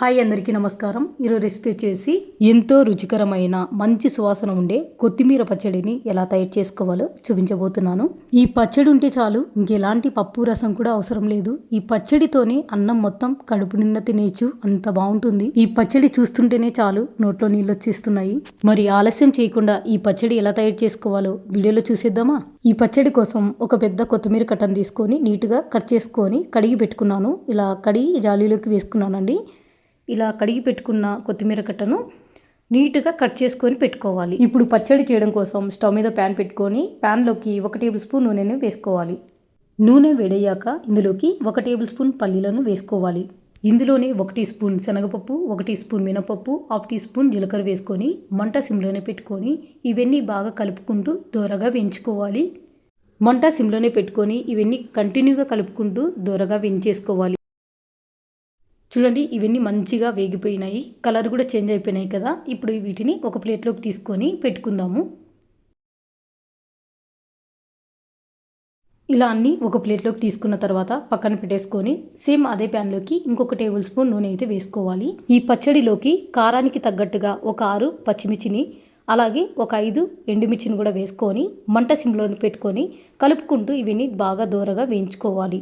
Hi అందరికీ నమస్కారం. ఈరోజు రెసిపీ వచ్చేసి ఎంతో రుచికరమైన మంచి సువాసన ఉండే కొత్తిమీర పచ్చడిని ఎలా తయారు చేసుకోవాలో చూపించబోతున్నాను. ఈ పచ్చడి ఉంటే చాలు ఇంకెలాంటి పప్పు రసం కూడా అవసరం లేదు. ఈ పచ్చడితోనే అన్నం మొత్తం కడుపు నిండా తినేయచ్చు అంత బాగుంటుంది. ఈ పచ్చడి చూస్తుంటేనే చాలు నోట్లో నీళ్ళు వచ్చేస్తున్నాయి. మరి ఆలస్యం చేయకుండా ఈ పచ్చడి ఎలా తయారు చేసుకోవాలో వీడియోలో చూసేద్దామా? ఈ పచ్చడి కోసం ఒక పెద్ద కొత్తిమీర కట్టను తీసుకొని నీట్గా కట్ చేసుకొని కడిగి పెట్టుకున్నాను. ఇలా కడిగి జాలీలోకి వేసుకున్నానండి. ఇలా కడిగి పెట్టుకున్న కొత్తిమీర కట్టను నీట్గా కట్ చేసుకొని పెట్టుకోవాలి. ఇప్పుడు పచ్చడి చేయడం కోసం స్టవ్ మీద ప్యాన్ పెట్టుకొని ప్యాన్లోకి ఒక టేబుల్ స్పూన్ నూనెను వేసుకోవాలి. నూనె వేడయ్యాక ఇందులోకి ఒక టేబుల్ స్పూన్ పల్లీలను వేసుకోవాలి. ఇందులోనే ఒక టీ స్పూన్ శనగపప్పు ఒక టీ స్పూన్ మినపప్పు హాఫ్ టీ స్పూన్ జీలకర్ర వేసుకొని మంట సిమ్లోనే పెట్టుకొని ఇవన్నీ బాగా కలుపుకుంటూ దూరగా వేయించుకోవాలి. మంట సిమ్లోనే పెట్టుకొని ఇవన్నీ కంటిన్యూగా కలుపుకుంటూ దూరగా వేయించేసుకోవాలి. చూడండి ఇవన్నీ మంచిగా వేగిపోయినాయి. కలర్ కూడా చేంజ్ అయిపోయినాయి కదా. ఇప్పుడు వీటిని ఒక ప్లేట్లోకి తీసుకొని పెట్టుకుందాము. ఇలా అన్నీ ఒక ప్లేట్లోకి తీసుకున్న తర్వాత పక్కన పెట్టేసుకొని సేమ్ అదే ప్యాన్లోకి ఇంకొక టేబుల్ స్పూన్ నూనె అయితే వేసుకోవాలి. ఈ పచ్చడిలోకి కారానికి తగ్గట్టుగా ఒక ఆరు పచ్చిమిర్చిని అలాగే ఒక ఐదు ఎండుమిర్చిని కూడా వేసుకొని మంట సిమ్లో పెట్టుకొని కలుపుకుంటూ ఇవన్నీ బాగా దూరగా వేయించుకోవాలి.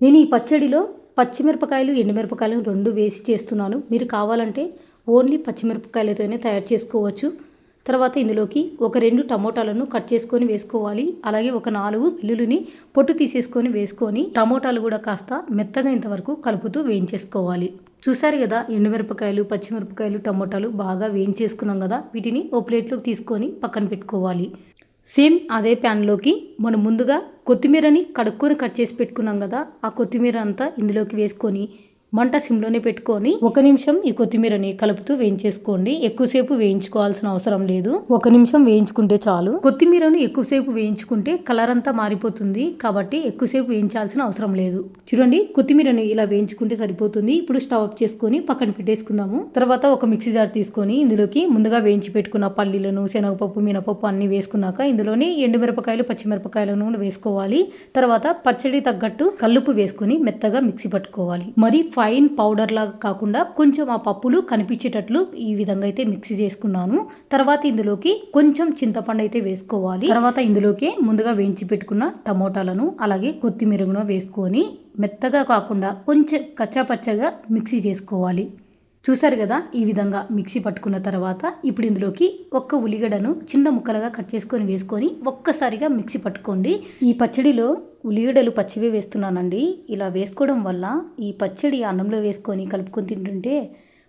నేను ఈ పచ్చడిలో పచ్చిమిరపకాయలు ఎండుమిరపకాయలు రెండు వేసి చేస్తున్నాను. మీరు కావాలంటే ఓన్లీ పచ్చిమిరపకాయలతోనే తయారు చేసుకోవచ్చు. తర్వాత ఇందులోకి ఒక రెండు టమోటాలను కట్ చేసుకొని వేసుకోవాలి. అలాగే ఒక నాలుగు వెల్లుల్లిని పొట్టు తీసేసుకొని వేసుకొని టమోటాలు కూడా కాస్త మెత్తగా ఇంతవరకు కలుపుతూ వేయించేసుకోవాలి. చూసారు కదా ఎండుమిరపకాయలు పచ్చిమిరపకాయలు టమోటాలు బాగా వేయించేసుకున్నాం కదా. వీటిని ఓ ప్లేట్లోకి తీసుకొని పక్కన పెట్టుకోవాలి. సేమ్ అదే ప్యాన్లోకి మనం ముందుగా కొత్తిమీరని కడుక్కొని కట్ చేసి పెట్టుకున్నాం కదా ఆ కొత్తిమీర అంతా ఇందులోకి వేసుకొని మంట సిమ్లోనే పెట్టుకొని ఒక నిమిషం ఈ కొత్తిమీరని కలుపుతూ వేయించేసుకోండి. ఎక్కువసేపు వేయించుకోవాల్సిన అవసరం లేదు. ఒక నిమిషం వేయించుకుంటే చాలు. కొత్తిమీరను ఎక్కువసేపు వేయించుకుంటే కలర్ అంతా మారిపోతుంది కాబట్టి ఎక్కువసేపు వేయించాల్సిన అవసరం లేదు. చూడండి కొత్తిమీరని ఇలా వేయించుకుంటే సరిపోతుంది. ఇప్పుడు స్టవ్ ఆఫ్ చేసుకొని పక్కన పెట్టేసుకుందాము. తర్వాత ఒక మిక్సీ జార్ తీసుకొని ఇందులోకి ముందుగా వేయించి పెట్టుకున్న పల్లీలను శనగపప్పు మినపప్పు అన్ని వేసుకున్నాక ఇందులోనే ఎండుమిరపకాయలు పచ్చిమిరపకాయలను వేసుకోవాలి. తర్వాత పచ్చడి తగ్గట్టు కల్లుపు వేసుకొని మెత్తగా మిక్సీ పట్టుకోవాలి. మరి ఫైన్ పౌడర్ లాగా కాకుండా కొంచెం ఆ పప్పులు కనిపించేటట్లు ఈ విధంగా అయితే మిక్సీ చేసుకున్నాను. తర్వాత ఇందులోకి కొంచెం చింతపండు అయితే వేసుకోవాలి. తర్వాత ఇందులోకి ముందుగా వేయించి పెట్టుకున్న టమోటాలను అలాగే కొత్తిమీరను వేసుకొని మెత్తగా కాకుండా కొంచెం కచ్చాపచ్చగా మిక్సీ చేసుకోవాలి. చూసారు కదా ఈ విధంగా మిక్సీ పట్టుకున్న తర్వాత ఇప్పుడు ఇందులోకి ఒక్క ఉల్లిగడ్డను చిన్న ముక్కలుగా కట్ చేసుకొని వేసుకొని ఒక్కసారిగా మిక్సీ పట్టుకోండి. ఈ పచ్చడిలో ఉల్లిగడ్డలు పచ్చివే వేస్తున్నానండి. ఇలా వేసుకోవడం వల్ల ఈ పచ్చడి అన్నంలో వేసుకొని కలుపుకొని తింటుంటే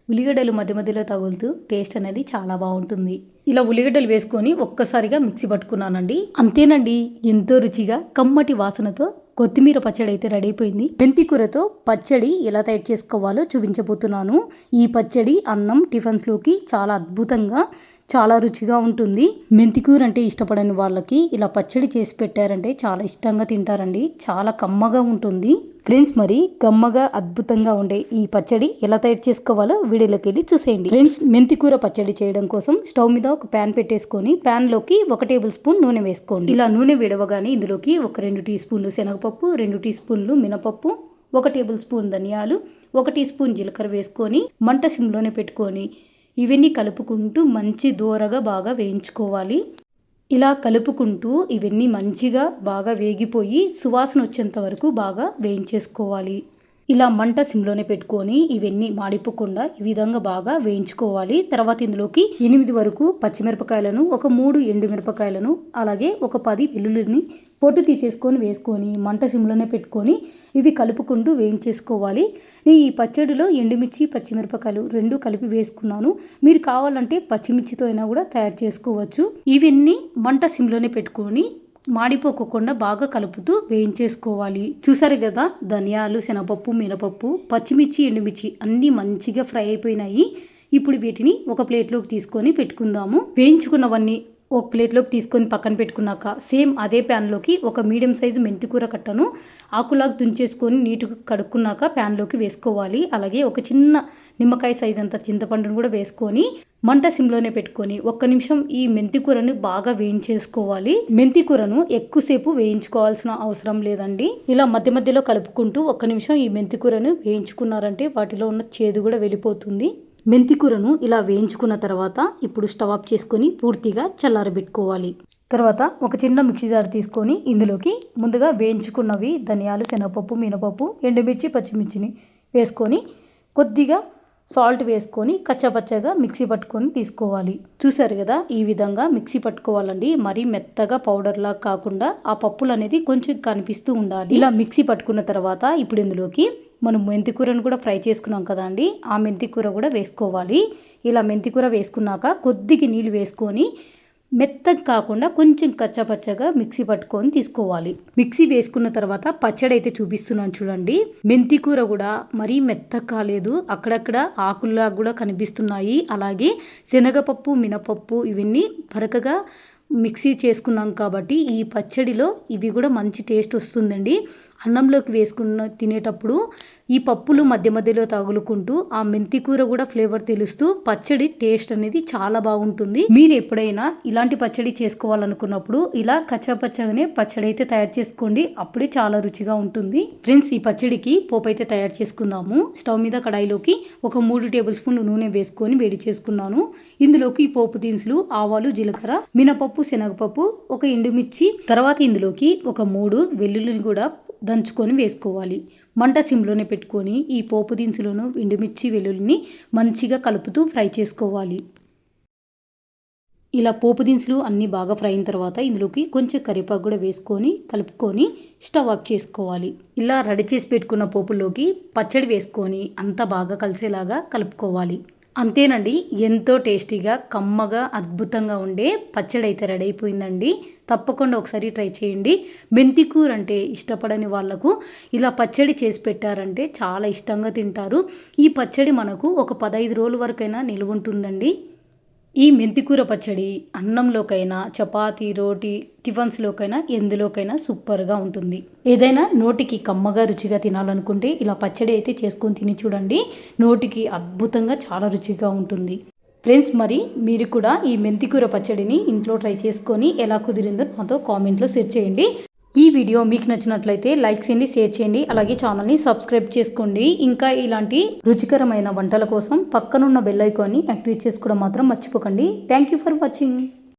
ఉల్లిగడ్డలు మధ్య మధ్యలో తగులుతూ టేస్ట్ అనేది చాలా బాగుంటుంది. ఇలా ఉల్లిగడ్డలు వేసుకొని ఒక్కసారిగా మిక్సీ పట్టుకున్నానండి. అంతేనండి ఎంతో రుచిగా కమ్మటి వాసనతో కొత్తిమీర పచ్చడి అయితే రెడీ అయిపోయింది. మెంతి కూరతో పచ్చడి ఎలా తయారు చేసుకోవాలో చూపించబోతున్నాను. ఈ పచ్చడి అన్నం టిఫిన్స్లోకి చాలా అద్భుతంగా చాలా రుచిగా ఉంటుంది. మెంతికూర అంటే ఇష్టపడని వాళ్ళకి ఇలా పచ్చడి చేసి పెట్టారంటే చాలా ఇష్టంగా తింటారండి. చాలా కమ్మగా ఉంటుంది. ఫ్రెండ్స్ మరి కమ్మగా అద్భుతంగా ఉండే ఈ పచ్చడి ఎలా తయారు చేసుకోవాలో వీడియోలోకి వెళ్ళి చూసేయండి. ఫ్రెండ్స్ మెంతికూర పచ్చడి చేయడం కోసం స్టవ్ మీద ఒక ప్యాన్ పెట్టేసుకొని ప్యాన్లోకి ఒక టేబుల్ స్పూన్ నూనె వేసుకోండి. ఇలా నూనె విడవగానే ఇందులోకి ఒక రెండు టీ స్పూన్లు శనగపప్పు రెండు టీ స్పూన్లు మినపప్పు ఒక టేబుల్ స్పూన్ ధనియాలు ఒక టీ స్పూన్ జీలకర్ర వేసుకొని మంట సిమ్లోనే పెట్టుకొని ఇవన్నీ కలుపుకుంటూ మంచి దూరగా బాగా వేయించుకోవాలి. ఇలా కలుపుకుంటూ ఇవన్నీ మంచిగా బాగా వేగిపోయి సువాసన వచ్చేంత వరకు బాగా వేయించేసుకోవాలి. ఇలా మంట సిమ్లోనే పెట్టుకొని ఇవన్నీ మాడిపోకుండా ఈ విధంగా బాగా వేయించుకోవాలి. తర్వాత ఇందులోకి ఎనిమిది వరకు పచ్చిమిరపకాయలను ఒక మూడు ఎండు మిరపకాయలను అలాగే ఒక పది వెల్లుల్లిని పొట్టు తీసేసుకొని వేసుకొని మంట సిమ్లోనే పెట్టుకొని ఇవి కలుపుకుంటూ వేయించేసుకోవాలి. నేను ఈ పచ్చడిలో ఎండుమిర్చి పచ్చిమిరపకాయలు రెండు కలిపి వేసుకున్నాను. మీరు కావాలంటే పచ్చిమిర్చితో అయినా కూడా తయారు చేసుకోవచ్చు. ఇవన్నీ మంట సిమ్లోనే పెట్టుకొని మాడిపోకుండా బాగా కలుపుతూ వేయించేసుకోవాలి. చూసారు కదా? ధనియాలు శనగపప్పు మినపప్పు పచ్చిమిర్చి ఎండుమిర్చి అన్నీ మంచిగా ఫ్రై అయిపోయినాయి. ఇప్పుడు వీటిని ఒక ప్లేట్లోకి తీసుకొని పెట్టుకుందాము. వేయించుకున్నవన్నీ ఒక ప్లేట్లోకి తీసుకొని పక్కన పెట్టుకున్నాక సేమ్ అదే ప్యాన్లోకి ఒక మీడియం సైజు మెంతికూర కట్టను ఆకులాగా తుంచేసుకొని నీట్గా కడుక్కున్నాక ప్యాన్లోకి వేసుకోవాలి. అలాగే ఒక చిన్న నిమ్మకాయ సైజ్ అంత చింతపండును కూడా వేసుకొని మంట సిమ్లోనే పెట్టుకొని ఒక్క నిమిషం ఈ మెంతి కూరని బాగా వేయించేసుకోవాలి. మెంతి కూరను ఎక్కువసేపు వేయించుకోవాల్సిన అవసరం లేదండి. ఇలా మధ్య మధ్యలో కలుపుకుంటూ ఒక్క నిమిషం ఈ మెంతికూరను వేయించుకున్నారంటే వాటిలో ఉన్న చేదు కూడా వెళ్ళిపోతుంది. మెంతికూరను ఇలా వేయించుకున్న తర్వాత ఇప్పుడు స్టవ్ ఆఫ్ చేసుకొని పూర్తిగా చల్లారబెట్టుకోవాలి. తర్వాత ఒక చిన్న మిక్సీ జార్ తీసుకొని ఇందులోకి ముందుగా వేయించుకున్నవి ధనియాలు శనగపప్పు మినపప్పు ఎండుమిర్చి పచ్చిమిర్చిని వేసుకొని కొద్దిగా సాల్ట్ వేసుకొని కచ్చపచ్చగా మిక్సీ పట్టుకొని తీసుకోవాలి. చూసారు కదా ఈ విధంగా మిక్సీ పట్టుకోవాలండి. మరీ మెత్తగా పౌడర్లా కాకుండా ఆ పప్పులు అనేది కొంచెం కనిపిస్తూ ఉండాలి. ఇలా మిక్సీ పట్టుకున్న తర్వాత ఇప్పుడు ఇందులోకి మనం మెంతి కూరను కూడా ఫ్రై చేసుకున్నాం కదా అండి. ఆ మెంతి కూర కూడా వేసుకోవాలి. ఇలా మెంతి కూర వేసుకున్నాక కొద్దిగా నీళ్ళు వేసుకొని మెత్తగా కాకుండా కొంచెం కచ్చపచ్చగా మిక్సీ పట్టుకొని తీసుకోవాలి. మిక్సీ వేసుకున్న తర్వాత పచ్చడి అయితే చూపిస్తున్నాను చూడండి. మెంతి కూర కూడా మరీ మెత్తగా కాలేదు. అక్కడక్కడ ఆకుల్లా కూడా కనిపిస్తున్నాయి. అలాగే శనగపప్పు మినపప్పు ఇవన్నీ పరకగా మిక్సీ చేసుకున్నాం కాబట్టి ఈ పచ్చడిలో ఇవి కూడా మంచి టేస్ట్ వస్తుందండి. అన్నంలోకి వేసుకున్న తినేటప్పుడు ఈ పప్పులు మధ్య మధ్యలో తగులుకుంటూ ఆ మెంతి కూర కూడా ఫ్లేవర్ తెలుస్తూ పచ్చడి టేస్ట్ అనేది చాలా బాగుంటుంది. మీరు ఎప్పుడైనా ఇలాంటి పచ్చడి చేసుకోవాలనుకున్నప్పుడు ఇలా కచ్చపచ్చగానే పచ్చడి అయితే తయారు చేసుకోండి. అప్పుడే చాలా రుచిగా ఉంటుంది. ఫ్రెండ్స్ ఈ పచ్చడికి పోపు అయితే తయారు చేసుకుందాము. స్టవ్ మీద కడాయిలోకి ఒక మూడు టేబుల్ స్పూన్ నూనె వేసుకొని వేడి చేసుకున్నాను. ఇందులోకి పోపు దినుసులు ఆవాలు జీలకర్ర మినపప్పు శనగపప్పు ఒక ఎండుమిర్చి తర్వాత ఇందులోకి ఒక మూడు వెల్లుల్లిని కూడా దంచుకొని వేసుకోవాలి. మంట సిమ్లోనే పెట్టుకొని ఈ పోపు దినుసులను ఎండుమిర్చి వెల్లుల్లిని మంచిగా కలుపుతూ ఫ్రై చేసుకోవాలి. ఇలా పోపు దినుసులు అన్నీ బాగా ఫ్రై అయిన తర్వాత ఇందులోకి కొంచెం కరివేపాకు కూడా వేసుకొని కలుపుకొని స్టవ్ ఆఫ్ చేసుకోవాలి. ఇలా రెడీ చేసి పెట్టుకున్న పోపులోకి పచ్చడి వేసుకొని అంతా బాగా కలిసేలాగా కలుపుకోవాలి. అంతేనండి ఎంతో టేస్టీగా కమ్మగా అద్భుతంగా ఉండే పచ్చడి అయితే రెడీ అయిపోయిందండి తప్పకుండా ఒకసారి ట్రై చేయండి. మెంతి కూర అంటే ఇష్టపడని వాళ్ళకు ఇలా పచ్చడి చేసి పెట్టారంటే చాలా ఇష్టంగా తింటారు. ఈ పచ్చడి మనకు ఒక పదహైదు రోజుల వరకైనా నిల్వ ఉంటుందండి ఈ మెంతికూర పచ్చడి అన్నంలోకైనా చపాతీ రోటీ టిఫన్స్లోకైనా ఎందులోకైనా సూపర్గా ఉంటుంది. ఏదైనా నోటికి కమ్మగా రుచిగా తినాలనుకుంటే ఇలా పచ్చడి అయితే చేసుకొని తిని చూడండి. నోటికి అద్భుతంగా చాలా రుచిగా ఉంటుంది. ఫ్రెండ్స్ మరి మీరు కూడా ఈ మెంతికూర పచ్చడిని ఇంట్లో ట్రై చేసుకొని ఎలా కుదిరిందో నాతో కామెంట్లో షేర్ చేయండి. ఈ వీడియో మీకు నచ్చినట్లయితే లైక్ చేయండి షేర్ చేయండి. అలాగే ఛానల్ని సబ్స్క్రైబ్ చేసుకోండి. ఇంకా ఇలాంటి రుచికరమైన వంటల కోసం పక్కనున్న బెల్ ఐకాన్ని యాక్టివేట్ చేసుకోవడం మాత్రం మర్చిపోకండి. Thank you for watching